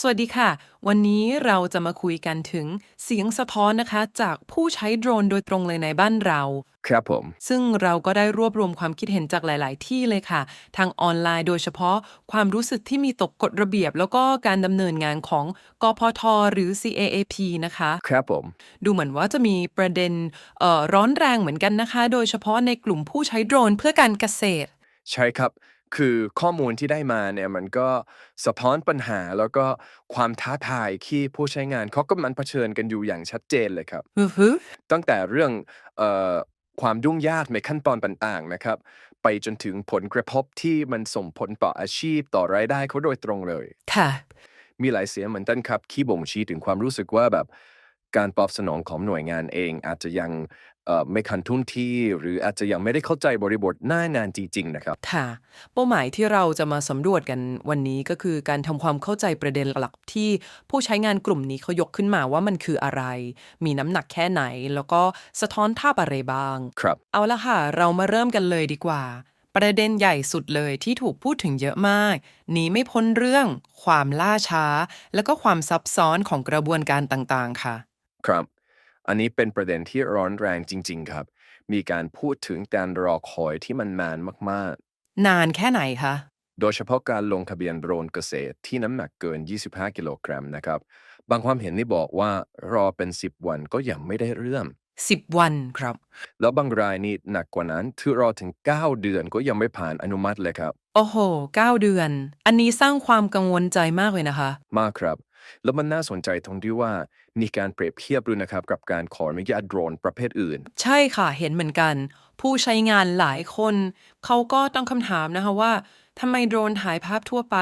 สวัสดีค่ะ วันนี้เราจะมาคุยกันถึงเสียงสะท้อนนะคะ จากผู้ใช้โดรนโดยตรงเลยในบ้านเรา ครับผม ซึ่งเราก็ได้รวบรวมความคิดเห็นจากหลาย ๆ ที่เลยค่ะ ทางออนไลน์โดยเฉพาะความรู้สึกที่มีตกกฎระเบียบ แล้วก็การดำเนินงานของกพทหรือ CAAP นะคะ ครับผม ดูเหมือนว่าจะมีประเด็นเอ่อร้อนแรงเหมือนกันนะคะ โดยเฉพาะในกลุ่มผู้ใช้โดรนเพื่อการเกษตร ใช่ครับ คือข้อมูลที่ได้มาเนี่ยมันก็สะท้อนปัญหาแล้วก็ความท้าทายที่ผู้ใช้งานเขากำลังเผชิญกันอยู่อย่างชัดเจนเลยครับอือฮึตั้งแต่เรื่องเอ่อความยุ่งยากในขั้นตอนต่างๆนะครับ ไปจนถึงผลกระทบที่มันส่งผลต่ออาชีพต่อรายได้เขาโดยตรงเลย ค่ะ มีหลายเสียงเหมือนกันครับที่บ่งชี้ถึงความรู้สึกว่าแบบการตอบสนองของหน่วยงานเองอาจจะยังเอ่อ ไม่คันทุ่นที่ หรืออาจจะยังไม่ได้เข้าใจบริบทหน้างานจริงๆนะครับ ค่ะ เป้าหมายที่เราจะมาสำรวจกันวันนี้ก็คือการทำความเข้าใจประเด็นหลักที่ผู้ใช้งานกลุ่มนี้เขายกขึ้นมาว่ามันคืออะไร มีน้ำหนักแค่ไหน แล้วก็สะท้อนภาพอะไรบ้าง ครับ เอาละค่ะ เรามาเริ่มกันเลยดีกว่า ประเด็นใหญ่สุดเลยที่ถูกพูดถึงเยอะมากหนีไม่พ้นเรื่อง ความล่าช้า แล้วก็ความซับซ้อนของกระบวนการต่างๆ ค่ะ ครับ อันนี้เป็นประเด็นที่ร้อนแรงจริง ๆ ครับ มีการพูดถึงการรอคอยที่มันนานมากนานแค่ไหนคะ ๆ โดยเฉพาะการลงทะเบียนโดรนเกษตรที่น้ำหนักเกิน 25 กิโลกรัมนะครับ บางความเห็นนี่บอกว่ารอเป็น 10 วันก็ยังไม่ได้เรื่อง 10 วันครับ แล้วบางรายนี่หนักกว่านั้นคือรอถึง 9 เดือนก็ยังไม่ผ่านอนุมัติเลยครับ โอ้โห 9 เดือน อันนี้สร้างความกังวลใจมากเลยนะคะ มากครับ แล้วมันน่าสนใจตรงที่ว่ามีการเปรียบเทียบด้วยนะครับ กับการขออนุญาตโดรนประเภทอื่น ใช่ค่ะเห็นเหมือนกัน ผู้ใช้งานหลายคน เขาก็ตั้งคำถามนะคะว่าทำไมโดรนถ่ายภาพทั่วไป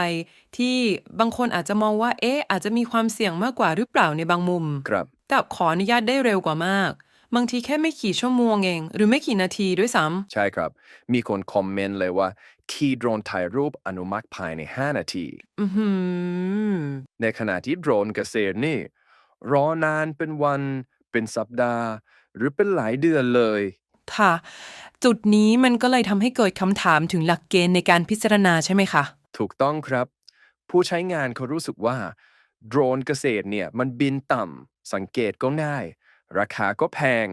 ที่บางคนอาจจะมองว่า เอ๊ะ อาจจะมีความเสี่ยงมากกว่าหรือเปล่าในบางมุม ครับ แต่ขออนุญาตได้เร็วกว่ามาก บางทีแค่ไม่กี่ชั่วโมงเอง หรือไม่กี่นาทีด้วยซ้ใช่ครับ มีคนคอมเมนต์เลยว่า ที่โดรนถ่ายรูปอนุมัติภายใน 5 นาทีำอือหือในขณะที่โดรนเกษตรนี่ รอนานเป็นวัน เป็นสัปดาห์ หรือเป็นหลายเดือนเลย ค่ะ จุดนี้มันก็เลยทำให้เกิดคำถามถึงหลักเกณฑ์ในการพิจารณาใช่ไหมคะ ถูกต้องครับ ผู้ใช้งานเขารู้สึกว่า โดรนเกษตรเนี่ยมันบินต่ำสังเกตก็ง่าย ราคาก็แพง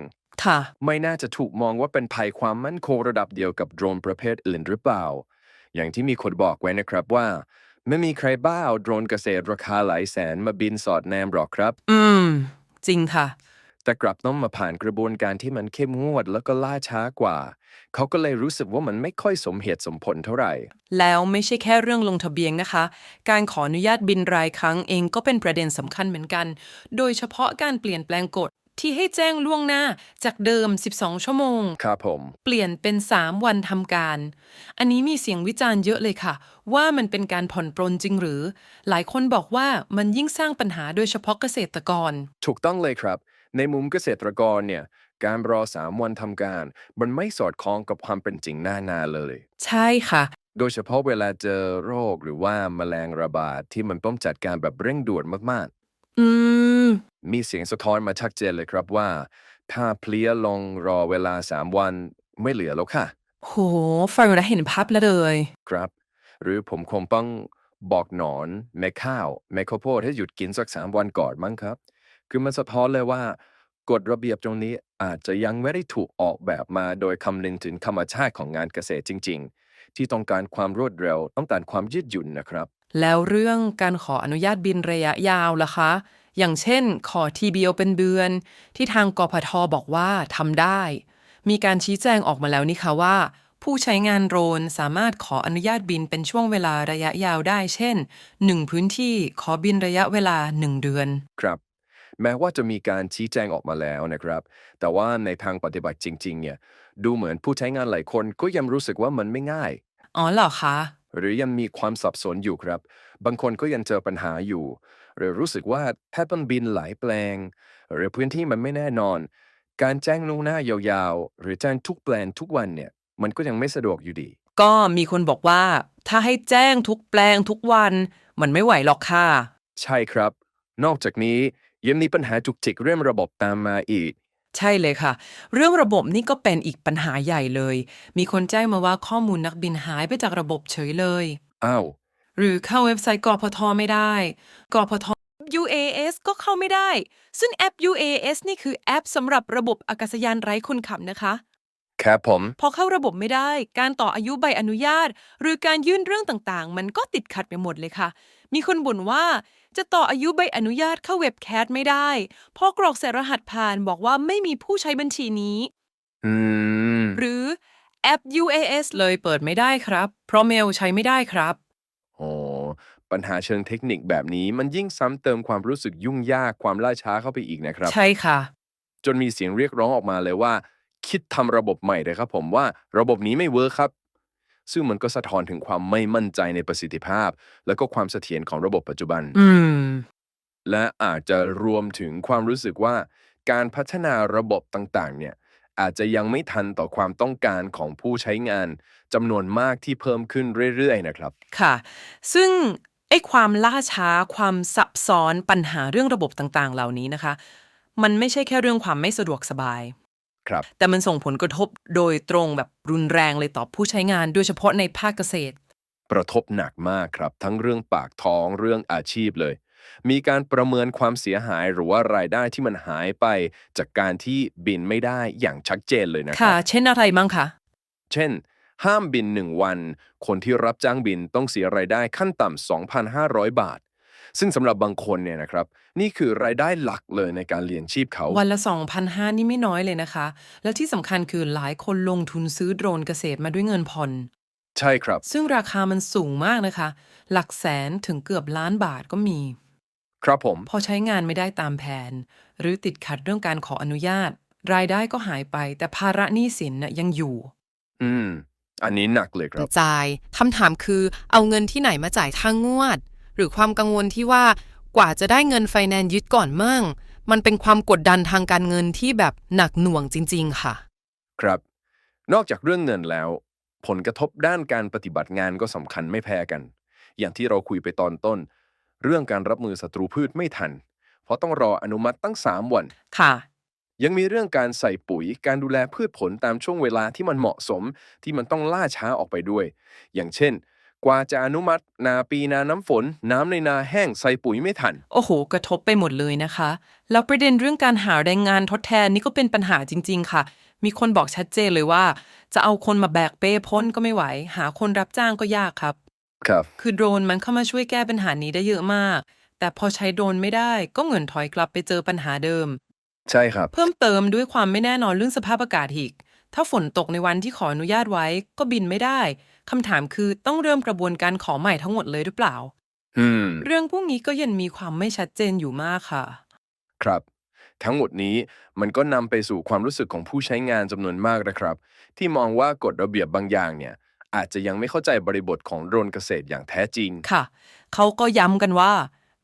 ค่ะ ไม่น่าจะถูกมองว่าเป็นภัยความมั่นคงระดับเดียวกับโดรนประเภทอื่นหรือเปล่า อย่างที่มีคนบอกไว้นะครับว่า ไม่มีใครบ้าเอาโดรนเกษตรราคาหลายแสนมาบินสอดแนมหรอกครับ อืม จริงค่ะ แต่กลับต้องมาผ่านกระบวนการที่มันเข้มงวดแล้วก็ล่าช้ากว่า เขาก็เลยรู้สึกว่ามันไม่ค่อยสมเหตุสมผลเท่าไหร่ แล้วไม่ใช่แค่เรื่องลงทะเบียนนะคะ การขออนุญาตบินรายครั้งเองก็เป็นประเด็นสำคัญเหมือนกัน โดยเฉพาะการเปลี่ยนแปลงกฎ ที่ให้แจ้งล่วงหน้าจากเดิม 12 ชั่วโมง ครับผม เปลี่ยนเป็น 3 วันทำการ อันนี้มีเสียงวิจารณ์เยอะเลยค่ะ ว่ามันเป็นการผ่อนปรนจริงหรือ หลายคนบอกว่ามันยิ่งสร้างปัญหาโดยเฉพาะเกษตรกร ถูกต้องเลยครับ ในมุมเกษตรกรเนี่ย การรอสามวันทำการ มันไม่สอดคล้องกับความเป็นจริงหน้านาเลย ใช่ค่ะ โดยเฉพาะเวลาเจอโรคหรือว่าแมลงระบาดที่มันต้องจัดการแบบเร่งด่วนมากอืมๆ มีเสียงสะท้อนมาชัดเจนเลยครับว่า ถ้าเพลี้ยลงรอเวลา 3 วันไม่เหลือแล้วค่ะ โหฟังแล้วเห็นภาพแล้วเลย ครับ หรือผมคงต้องบอกหนอนแม่ข้าวแม่ข้าวโพดให้หยุดกินสัก3วันก่อนมั้งครับ คือมันสะท้อนเลยว่ากฎระเบียบตรงนี้อาจจะยังไม่ได้ถูกออกแบบมาโดยคำนึงถึงธรรมชาติของงานเกษตรจริง ๆ ที่ต้องการความรวดเร็ว ต้องการความยืดหยุ่นนะครับ แล้วเรื่องการขออนุญาตบินระยะยาวล่ะคะ อย่างเช่น ขอทีเบียวเป็นเดือน ที่ทางกพทบอกว่าทำได้ มีการชี้แจงออกมาแล้วนี่คะว่า ผู้ใช้งานโดรนสามารถขออนุญาตบินเป็นช่วงเวลาระยะยาวได้ เช่น 1 พื้นที่ขอบินระยะเวลา 1 เดือน ครับ แม้ว่าจะมีการชี้แจงออกมาแล้วนะครับ แต่ว่าในทางปฏิบัติจริงๆเนี่ยดูเหมือนผู้ใช้งานหลายคนก็ยังรู้สึกว่ามันไม่ง่าย อ๋อเหรอคะ หรือยังมีความสับสนอยู่ครับ บางคนก็ยังเจอปัญหาอยู่ หรือรู้สึกว่าแพทย์ต้องบินหลายแปลง หรือพื้นที่มันไม่แน่นอน การแจ้งล่วงหน้ายาวๆ หรือแจ้งทุกแปลงทุกวันเนี่ยมันก็ยังไม่สะดวกอยู่ดี ก็มีคนบอกว่า ถ้าให้แจ้งทุกแปลงทุกวัน มันไม่ไหวหรอกค่ะ ใช่ครับ นอกจากนี้ยังมีปัญหาจุกจิกเรื่องระบบตามมาอีก ใช่เลยค่ะ เรื่องระบบนี่ก็เป็นอีกปัญหาใหญ่เลย มีคนแจ้งมาว่าข้อมูลนักบินหายไปจากระบบเฉยเลย อ้าว หรือเข้าเว็บไซต์กพทไม่ได้กพท UAS ก็เข้าไม่ได้ ซึ่งแอป UAS นี่คือแอปสำหรับระบบอากาศยานไร้คนขับนะคะ ครับผม พอเข้าระบบไม่ได้ การต่ออายุใบอนุญาต หรือการยื่นเรื่องต่างๆ มันก็ติดขัดไปหมดเลยค่ะ มีคนบ่นว่าจะต่ออายุใบอนุญาตเข้าเว็บแคสไม่ได้ พอกรอกใส่รหัสผ่านบอกว่าไม่มีผู้ใช้บัญชีนี้ อืม หรือแอป UAS เลยเปิดไม่ได้ครับ เพราะเมลใช้ไม่ได้ครับ โอ้ปัญหาเชิงเทคนิคแบบนี้มันยิ่งซ้ำเติมความรู้สึกยุ่งยากความล่าช้าเข้าไปอีกนะครับ ใช่ค่ะ จนมีเสียงเรียกร้องออกมาเลยว่า คิดทำระบบใหม่เลยครับผมว่าระบบนี้ไม่เวิร์คครับ ซึ่งมันก็สะท้อนถึงความไม่มั่นใจในประสิทธิภาพ แล้วก็ความเสถียรของระบบปัจจุบัน อืม และอาจจะรวมถึงความรู้สึกว่า การพัฒนาระบบต่างๆ เนี่ย อาจจะยังไม่ทันต่อความต้องการของผู้ใช้งานจำนวนมากที่เพิ่มขึ้นเรื่อยๆนะครับ ค่ะ ซึ่งไอ้ความล่าช้าความซับซ้อนปัญหาเรื่องระบบต่างๆ เหล่านี้นะคะ มันไม่ใช่แค่เรื่องความไม่สะดวกสบายครับ แต่มันส่งผลกระทบโดยตรงแบบรุนแรงเลยต่อผู้ใช้งานโดยเฉพาะในภาคเกษตร กระทบหนักมากครับ ทั้งเรื่องปากท้องเรื่องอาชีพเลย มีการประเมินความเสียหายหรือว่ารายได้ที่มันหายไป จากการที่บินไม่ได้อย่างชัดเจนเลยนะคค่ะ รับเช่นอะไรมั้งคะเช่น ห้ามบิน 1 วัน คนที่รับจ้างบินต้องเสียรายได้ขั้นต่ำ2,500 บาท ซึ่งสำหรับบางคนเนี่ยนะครับ นี่คือรายได้หลักเลยในการเลี้ยงชีพเขา วันละ 2,500 นี่ไม่น้อยเลยนะคะ แล้วที่สำคัญคือหลายคนลงทุนซื้อโดรนเกษตรมาด้วยเงินผ่อน ใช่ครับ ซึ่งราคามันสูงมากนะคะ หลักแสนถึงเกือบล้านบาทก็มี ครับผม พอใช้งานไม่ได้ตามแผน หรือติดขัดเรื่องการขออนุญาต รายได้ก็หายไป แต่ภาระหนี้สินน่ะยังอยู่ อืม อันนี้หนักเลยครับ จ่ายคำถามคือเอาเงินที่ไหนมาจ่ายทางงวด หรือความกังวลที่ว่ากว่าจะได้เงินไฟแนนซ์ยึดก่อนมั่ง มันเป็นความกดดันทางการเงินที่แบบหนักหน่วงจริง ๆ ค่ะ ครับ นอกจากเรื่องเงินแล้ว ผลกระทบด้านการปฏิบัติงานก็สำคัญไม่แพ้กัน อย่างที่เราคุยไปตอนต้น เรื่องการรับมือศัตรูพืชไม่ทัน เพราะต้องรออนุมัติตั้ง 3 วัน ค่ะ ยังมีเรื่องการใส่ปุ๋ยการดูแลพืชผลตามช่วงเวลาที่มันเหมาะสมที่มันต้องล่าช้าออกไปด้วย อย่างเช่น กว่าจะอนุมัติ นาปีนาน้ำฝน น้ำในนาแห้งใส่ปุ๋ยไม่ทัน โอ้โห กระทบไปหมดเลยนะคะ แล้วประเด็นเรื่องการหาแรงงานทดแทนนี่ก็เป็นปัญหาจริง ๆ ค่ะ มีคนบอกชัดเจนเลยว่า จะเอาคนมาแบกเป้พ้นก็ไม่ไหว หาคนรับจ้างก็ยากครับ ครับ คือโดรนมันเข้ามาช่วยแก้ปัญหานี้ได้เยอะมาก แต่พอใช้โดรนไม่ได้ก็เหมือนถอยกลับไปเจอปัญหาเดิม ใช่ครับ เพิ่มเติมด้วยความไม่แน่นอนเรื่องสภาพอากาศอีก ถ้าฝนตกในวันที่ขออนุญาตไว้ก็บินไม่ได้คำถามคือต้องเริ่มกระบวนการขอใหม่ทั้งหมดเลยหรือเปล่า อืม เรื่องพวกนี้ก็ยังมีความไม่ชัดเจนอยู่มากค่ะ ครับ ทั้งหมดนี้มันก็นำไปสู่ความรู้สึกของผู้ใช้งานจำนวนมากนะครับ ที่มองว่ากฎระเบียบบางอย่างเนี่ย อาจจะยังไม่เข้าใจบริบทของโดรนเกษตรอย่างแท้จริง ค่ะ เขาก็ย้ำกันว่า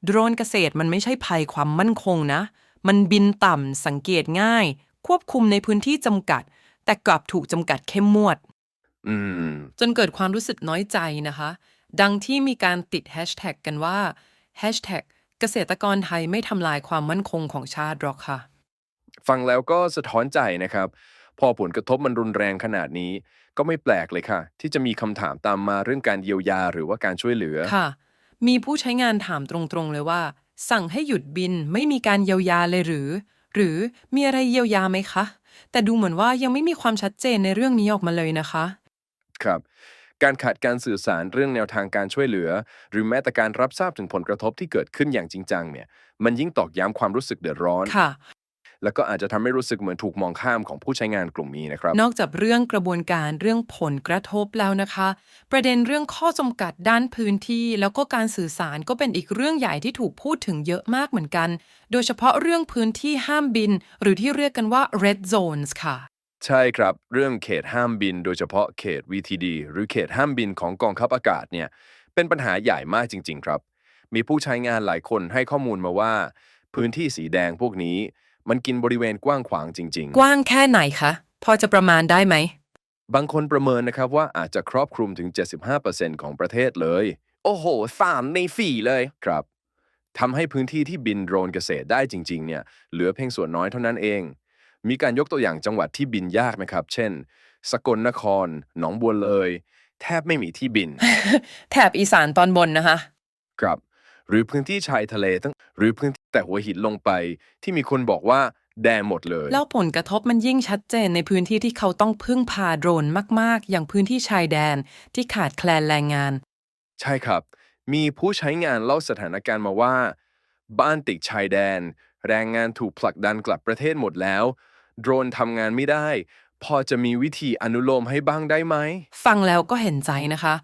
โดรนเกษตรมันไม่ใช่ภัยความมั่นคงนะ มันบินต่ำสังเกตง่าย ควบคุมในพื้นที่จำกัด แต่กลับถูกจำกัดเข้มงวด อืม จนเกิดความรู้สึกน้อยใจนะคะ ดังที่มีการติดแฮชแท็กกันว่าแฮชแท็กเกษตรกรไทยไม่ทำลายความมั่นคงของชาติหรอกค่ะ ฟังแล้วก็สะท้อนใจนะครับ พอผลกระทบมันรุนแรงขนาดนี้ ก็ไม่แปลกเลยค่ะ ที่จะมีคำถามตามมาเรื่องการเยียวยาหรือว่าการช่วยเหลือ ค่ะ มีผู้ใช้งานถามตรงๆเลยว่า สั่งให้หยุดบินไม่มีการเยียวยาเลยหรือ หรือมีอะไรเยียวยาไหมคะ แต่ดูเหมือนว่ายังไม่มีความชัดเจนในเรื่องนี้ออกมาเลยนะคะ ครับการขาดการสื่อสารเรื่องแนวทางการช่วยเหลือ หรือแม้แต่การรับทราบถึงผลกระทบที่เกิดขึ้นอย่างจริงจังเนี่ย มันยิ่งตอกย้ำความรู้สึกเดือดร้อน ค่ะ แล้วก็อาจจะทำให้รู้สึกเหมือนถูกมองข้ามของผู้ใช้งานกลุ่มนี้นะครับ นอกจากเรื่องกระบวนการเรื่องผลกระทบแล้วนะคะ ประเด็นเรื่องข้อจำกัดด้านพื้นที่ แล้วก็การสื่อสารก็เป็นอีกเรื่องใหญ่ที่ถูกพูดถึงเยอะมากเหมือนกัน โดยเฉพาะเรื่องพื้นที่ห้ามบิน หรือที่เรียกกันว่า red zones ค่ะใช่ครับ เรื่องเขตห้ามบิน โดยเฉพาะเขต VTD หรือเขตห้ามบินของกองทัพอากาศเนี่ยเป็นปัญหาใหญ่มากจริง ๆ ครับ มีผู้ใช้งานหลายคนให้ข้อมูลมาว่า พื้นที่สีแดงพวกนี้ มันกินบริเวณกว้างขวางจริงกว้างแค่ไหนคะ พอจะประมาณได้ไหมๆบางคนประเมินนะครับว่าอาจจะครอบคลุมถึง 75%ของประเทศเลย โอ้โหสามในสี่เลย ครับทำให้พื้นที่ที่บินโดรนเกษตรได้จริง ๆ เนี่ย เหลือเพียงส่วนน้อยเท่านั้นเอง มีการยกตัวอย่างจังหวัดที่บินยากนะครับ เช่น สกลนคร หนองบัวเลย แทบไม่มีที่บิน แถบอีสานตอนบนนะคะ ครับ หรือพื้นที่ชายทะเลตั้ง หรือพื้นที่แต่หัวหินลงไป ที่มีคนบอกว่าแดงหมดเลย แล้วผลกระทบมันยิ่งชัดเจนในพื้นที่ที่เขาต้องพึ่งพาโดรนมาก ๆ อย่างพื้นที่ชายแดนที่ขาดแคลนแรงงาน ใช่ครับ มีผู้ใช้งานเล่าสถานการณ์มาว่า บ้านติดชายแดน แรงงานถูกผลักดันกลับประเทศหมดแล้ว โดรนทำงานไม่ได้ พอจะมีวิธีอนุโลมให้บ้างได้ไหม ฟังแล้วก็เห็นใจนะคะ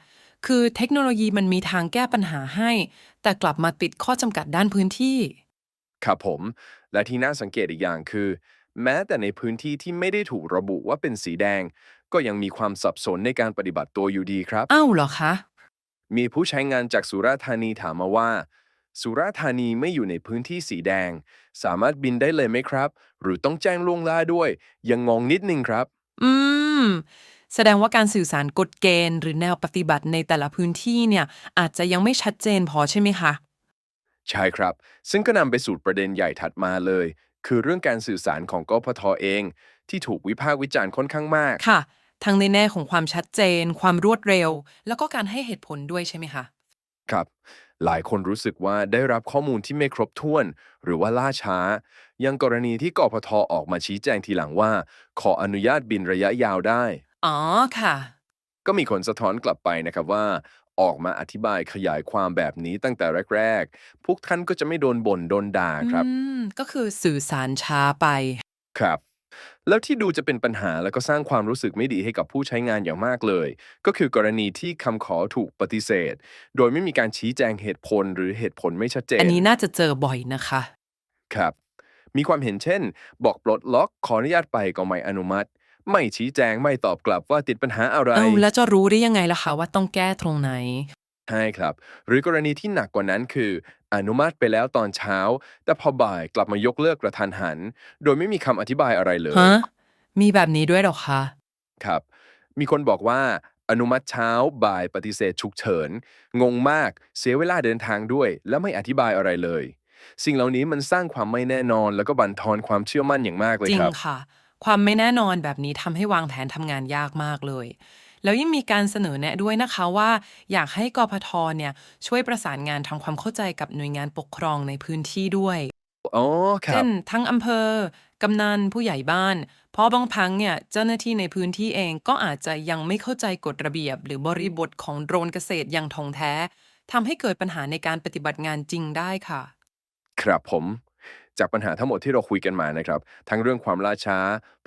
คือเทคโนโลยีมันมีทางแก้ปัญหาให้ แต่กลับมาติดข้อจำกัดด้านพื้นที่ ครับผม และที่น่าสังเกตอีกอย่างคือ แม้แต่ในพื้นที่ที่ไม่ได้ถูกระบุว่าเป็นสีแดง ก็ยังมีความสับสนในการปฏิบัติตัวอยู่ดีครับ อ้าวเหรอคะ มีผู้ใช้งานจากสุราษฎร์ธานีถามมาว่า สุราษฎร์ธานีไม่อยู่ในพื้นที่สีแดง สามารถบินได้เลยไหมครับ หรือต้องแจ้งล่วงหน้าด้วย ยังงงนิดนึงครับ อืม แสดงว่าการสื่อสารกฎเกณฑ์ หรือแนวปฏิบัติในแต่ละพื้นที่เนี่ยอาจจะยังไม่ชัดเจนพอใช่ไหมคะ ใช่ครับ ซึ่งก็นำไปสู่ประเด็นใหญ่ถัดมาเลย คือเรื่องการสื่อสารของกพทเอง ที่ถูกวิพากษ์วิจารณ์ค่อนข้างมาก ค่ะ ทั้งในแง่ของความชัดเจน ความรวดเร็ว แล้วก็การให้เหตุผลด้วยใช่ไหมคะ ครับ หลายคนรู้สึกว่าได้รับข้อมูลที่ไม่ครบถ้วน หรือว่าล่าช้า ยังกรณีที่กพทออกมาชี้แจงทีหลังว่า ขออนุญาตบินระยะยาวได้ อ๋อค่ะ ก็มีคนสะท้อนกลับไปนะครับว่า ออกมาอธิบายขยายความแบบนี้ตั้งแต่แรก ๆ พวกท่านก็จะไม่โดนบ่นโดนด่าครับอืมก็คือสื่อสารช้าไป ครับ แล้วที่ดูจะเป็นปัญหาแล้วก็สร้างความรู้สึกไม่ดีให้กับผู้ใช้งานอย่างมากเลย ก็คือกรณีที่คำขอถูกปฏิเสธ โดยไม่มีการชี้แจงเหตุผลหรือเหตุผลไม่ชัดเจนอันนี้น่าจะเจอบ่อยนะคะ ครับ มีความเห็นเช่น บอกปลดล็อกขออนุญาตไปก็ไม่อนุมัติ ไม่ชี้แจงไม่ตอบกลับว่าติดปัญหาอะไรเอ้าแล้วจะรู้ได้ยังไงล่ะคะว่าต้องแก้ตรงไหน ใช่ครับ หรือกรณีที่หนักกว่านั้นคือ อนุมัติไปแล้วตอนเช้า แต่พอบ่ายกลับมายกเลิกกระทันหัน โดยไม่มีคำอธิบายอะไรเลยฮะ มีแบบนี้ด้วยเหรอคะครับ มีคนบอกว่าอนุมัติเช้าบ่ายปฏิเสธฉุกเฉิน งงมากเสียเวลาเดินทางด้วย และไม่อธิบายอะไรเลย สิ่งเหล่านี้มันสร้างความไม่แน่นอน แล้วก็บั่นทอนความเชื่อมั่นอย่างมากเลยจริคงรับค่ะ ความไม่แน่นอนแบบนี้ทำให้วางแผนทำงานยากมากเลย แล้วยังมีการเสนอแนะด้วยนะคะว่า อยากให้กพทเนี่ยช่วยประสานงานทำความเข้าใจกับหน่วยงานปกครองในพื้นที่ด้วยอ๋อครัเช่บ นทั้งอำเภอกำนันผู้ใหญ่บ้าน เพราะบางครั้งเนี่ยเจ้าหน้าที่ในพื้นที่เองก็อาจจะยังไม่เข้าใจกฎระเบียบ หรือบริบทของโดรนเกษตรอย่างท่องแท้ทำให้เกิดปัญหาในการปฏิบัติงานจริงได้ค่ะ ครับผม จากปัญหาทั้งหมดที่เราคุยกันมานะครับ ทั้งเรื่องความล่าช้า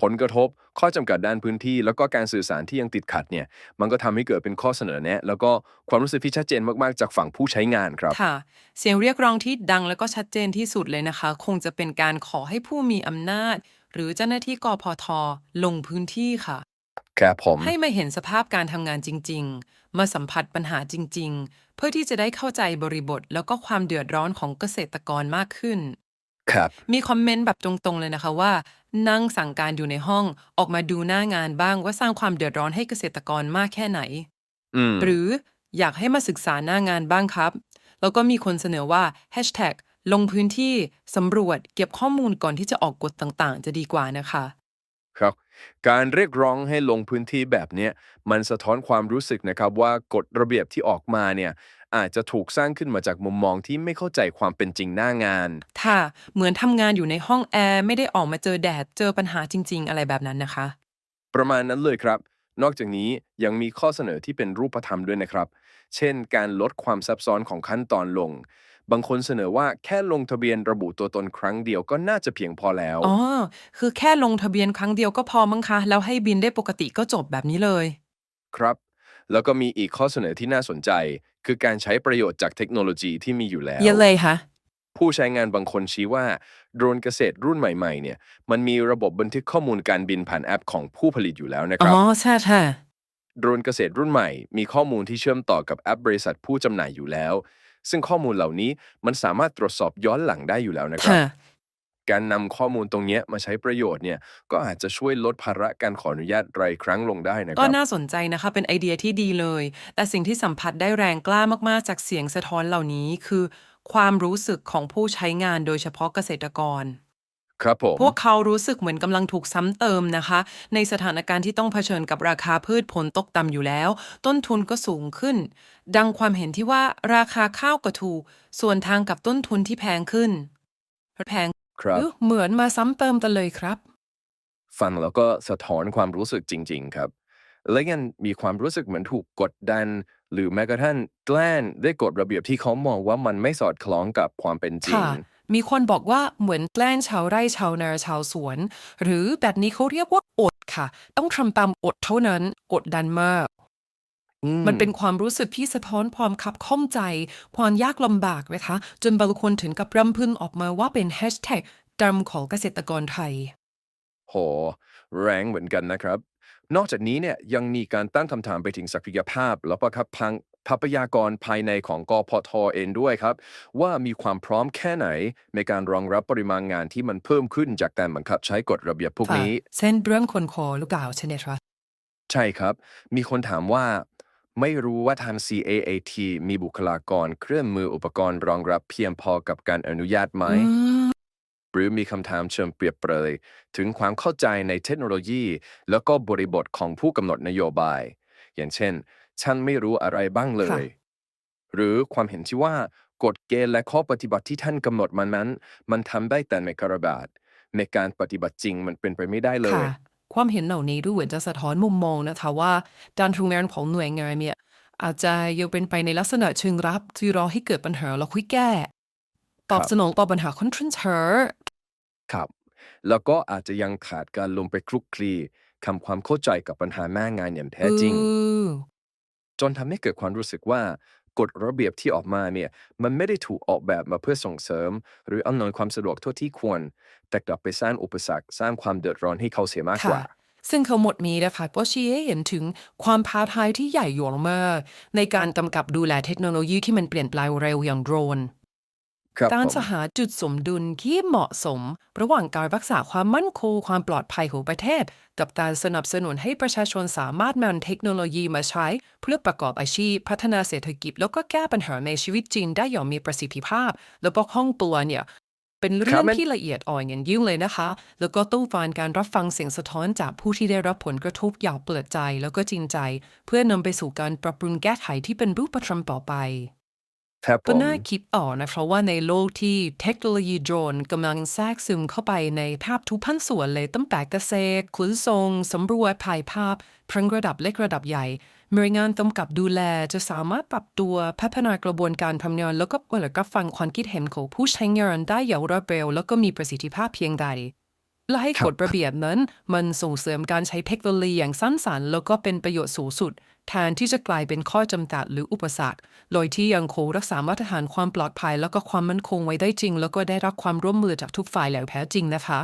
ผลกระทบ ข้อจำกัดด้านพื้นที่ แล้วก็การสื่อสารที่ยังติดขัดเนี่ย มันก็ทำให้เกิดเป็นข้อเสนอแนะ แล้วก็ความรู้สึกที่ชัดเจนมากๆ จากฝั่งผู้ใช้งานครับ ค่ะ เสียงเรียกร้องที่ดังและก็ชัดเจนที่สุดเลยนะคะ คงจะเป็นการขอให้ผู้มีอำนาจ หรือเจ้าหน้าที่กพทลงพื้นที่ค่ะครับผมให้มาเห็นสภาพการทำงานจริง ๆ มาสัมผัสปัญหาจริง ๆ เพื่อที่จะได้เข้าใจบริบท แล้วก็ความเดือดร้อนของเกษตรกรมากขึ้น ครับ มีคอมเมนต์แบบตรงๆเลยนะคะว่า นั่งสั่งการอยู่ในห้องออกมาดูหน้างานบ้างว่าสร้างความเดือดร้อนให้เกษตรกรมากแค่ไหน อืม หรืออยากให้มาศึกษาหน้างานบ้างครับ แล้วก็มีคนเสนอว่า hashtag ลงพื้นที่สำรวจเก็บข้อมูลก่อนที่จะออกกฎต่างๆ จะดีกว่านะคะ ครับ การเรียกร้องให้ลงพื้นที่แบบเนี้ยมันสะท้อนความรู้สึกนะครับว่ากฎระเบียบที่ออกมาเนี่ย อาจจะถูกสร้างขึ้นมาจากมุมมองที่ไม่เข้าใจความเป็นจริงหน้างานถ้าเหมือนทำงานอยู่ในห้องแอร์ไม่ได้ออกมาเจอแดดเจอปัญหาจริง ๆ อะไรแบบนั้นนะคะ ประมาณนั้นเลยครับ นอกจากนี้ยังมีข้อเสนอที่เป็นรูปธรรมด้วยนะครับ เช่น การลดความซับซ้อนของขั้นตอนลง บางคนเสนอว่าแค่ลงทะเบียนระบุตัวตนครั้งเดียวก็น่าจะเพียงพอแล้ว อ๋อ คือแค่ลงทะเบียนครั้งเดียวก็พอมั้งคะ แล้วให้บินได้ปกติก็จบแบบนี้เลย ครับ แล้วก็มีอีกข้อเสนอที่น่าสนใจ คือการใช้ประโยชน์จากเทคโนโลยีที่มีอยู่แล้วเยอะเลยค่ะผู้ใช้งานบางคนชี้ว่า โดรนเกษตรรุ่นใหม่ๆเนี่ยมันมีระบบบันทึกข้อมูลการบินผ่านแอปของผู้ผลิตอยู่แล้วนะคอ๋รับอใช่ใช่โดรนเกษตรรุ่นใหม่มีข้อมูลที่เชื่อมต่อกับแอปบริษัทผู้จำหน่ายอยู่แล้ว ซึ่งข้อมูลเหล่านี้มันสามารถตรวจสอบย้อนหลังได้อยู่แล้วนะครับ ค่ะ การนำข้อมูลตรงเนี้ยมาใช้ประโยชน์เนี่ยก็อาจจะช่วยลดภาระการขออนุญาตรายครั้งลงได้นะคก็รับน่าสนใจนะคะ เป็นไอเดียที่ดีเลย แต่สิ่งที่สัมผัสได้แรงกล้ามากๆ จากเสียงสะท้อนเหล่านี้คือ ความรู้สึกของผู้ใช้งานโดยเฉพาะเกษตรกร ครับผมพวกเขารู้สึกเหมือนกำลังถูกซ้ำเติมนะคะ ในสถานการณ์ที่ต้องเผชิญกับราคาพืชผลตกต่ำอยู่แล้ว ต้นทุนก็สูงขึ้น ดังความเห็นที่ว่าราคาข้าวก็ถูก ส่วนทางกับต้นทุนที่แพงขึ้นแพง ครับเอ้อเหมือนมาซ้ำเติมกันเลยครับ ฟังแล้วก็สะท้อนความรู้สึกจริง ๆ ครับ และยังมีความรู้สึกเหมือนถูกกดดัน หรือแม้กระทั่งแกล้งด้วยกฎระเบียบที่เขามองว่ามันไม่สอดคล้องกับความเป็นจริง ค่ะ มีคนบอกว่าเหมือนแกล้งชาวไร่ชาวนาชาวสวน หรือแบบนี้เขาเรียกว่าอดค่ะ ต้องทำตามอดเท่านั้น กดดันมากอื มันเป็นความรู้สึกที่สะท้อนความคับข้องใจ ความยากลำบากนะคะ จนบางคนถึงกับรำพึงออกมาว่าเป็นแฮชแท็กดำของเกษตรกรไทย โห แรงเหมือนกันนะครับ นอกจากนี้เนี่ยยังมีการตั้งคำถามไปถึงศักยภาพ แล้วก็ครับพังทรัพยากรภายในของกพทเองด้วยครับ ว่ามีความพร้อมแค่ไหน ในการรองรับปริมาณงานที่มันเพิ่มขึ้นจากการบังคับใช้กฎระเบียบพวกนี้ เส้นเรื่องคนคอหรือเปล่าใช่ไหมคะใช่ครับ มีคนถามว่า ไม่รู้ว่าทาง CAAT มีบุคลากรเครื่องมืออุปกรณ์รองรับเพียงพอกับการอนุญาตไหมอืมหรือมีคำถามเชิงเปรียบเปรยถึงความเข้าใจในเทคโนโลยี แล้วก็บริบทของผู้กำหนดนโยบาย อย่างเช่น ฉันไม่รู้อะไรบ้างเลย หรือความเห็นที่ว่ากฎเกณฑ์และข้อปฏิบัติที่ท่านกำหนดมานั้น มันทำได้แต่ในกระบาดในการปฏิบัติจริงมันเป็นไปไม่ได้เลย ค่ะความเห็นเหล่านี้ดูเหมือนจะสะท้อนมุมมองนะคะว่าการทำงานของหน่วยงานเนี่ยอาจจะยังเป็นไปในลักษณะเชิงรับที่รอให้เกิดปัญหาแล้วค่อยแก้ ตอบครับสนองต่อปัญหาค่อนข้างช้าครับ แล้วก็อาจจะยังขาดการลงไปคลุกคลีทำความเข้าใจกับปัญหาแม่งานอย่างแท้จริงเออจนทำให้เกิดความรู้สึกว่า กฎระเบียบที่ออกมาเนี่ยมันไม่ได้ถูกออกแบบมาเพื่อส่งเสริม หรืออำนวยความสะดวกเท่าที่ควร แต่กลับไปสร้างอุปสรรค สร้างความเดือดร้อนให้เขาเสียมากกว่า ซึ่งเขาหมดมีนะคะก็ชี้ให้เห็นถึงความท้าทายที่ใหญ่หลวงมากในการกำกับดูแลเทคโนโลยีที่มันเปลี่ยนแปลงเร็วอย่างโดรน ครับการผม จะหาจุดสมดุลที่เหมาะสม ระหว่างการรักษาความมั่นคงความปลอดภัยของประเทศ กับการสนับสนุนให้ประชาชนสามารถนำเทคโนโลยีมาใช้ เพื่อประกอบอาชีพ พัฒนาเศรษฐกิจ แล้วก็แก้ปัญหาในชีวิตจริงได้อย่างมีประสิทธิภาพ แล้วก็คล่องตัวเนี่ย เป็นเรื่องที่ละเอียดอ่อนอย่างยิ่งเลยนะคะ แล้วก็ตู้ฟังการรับฟังเสียงสะท้อนจากผู้ที่ได้รับผลกระทบอย่างเปิดใจแล้วก็จริงใจ เพื่อนำไปสู่การปรับปรุงแก้ไขที่เป็นรูปธรรมต่อไป ครับผก็น่าคิดต่อนะเพราะว่าในโลกที่เทคโนโลยีโดรนกำลังแทรกซึมเข้าไปในแทบทุกภาคส่วนเลยตั้งแต่เกษตรขนส่งสำรวจถ่ายภาพทั้งระดับเล็กระดับใหญ่หน่วยงานกำกับดูแลจะสามารถปรับตัวพัฒนากระบวนการทำงานแล้วก็เปิดรับฟังความคิดเห็นของผู้ใช้งานได้อย่างรวดเร็ว แล้วก็มีประสิทธิภาพเพียงใด และให้กฎระเบียบนั้น มันส่งเสริมการใช้เทคโนโลยีอย่างสร้างสรรค์แล้วก็เป็นประโยชน์สูงสุด แทนที่จะกลายเป็นข้อจำกัดหรืออุปสรรค โดยที่ยังคงรักษามาตรฐานความปลอดภัย แล้วก็ความมั่นคงไว้ได้จริง แล้วก็ได้รับความร่วมมือจากทุกฝ่ายแล้วแท้จริงนะคะ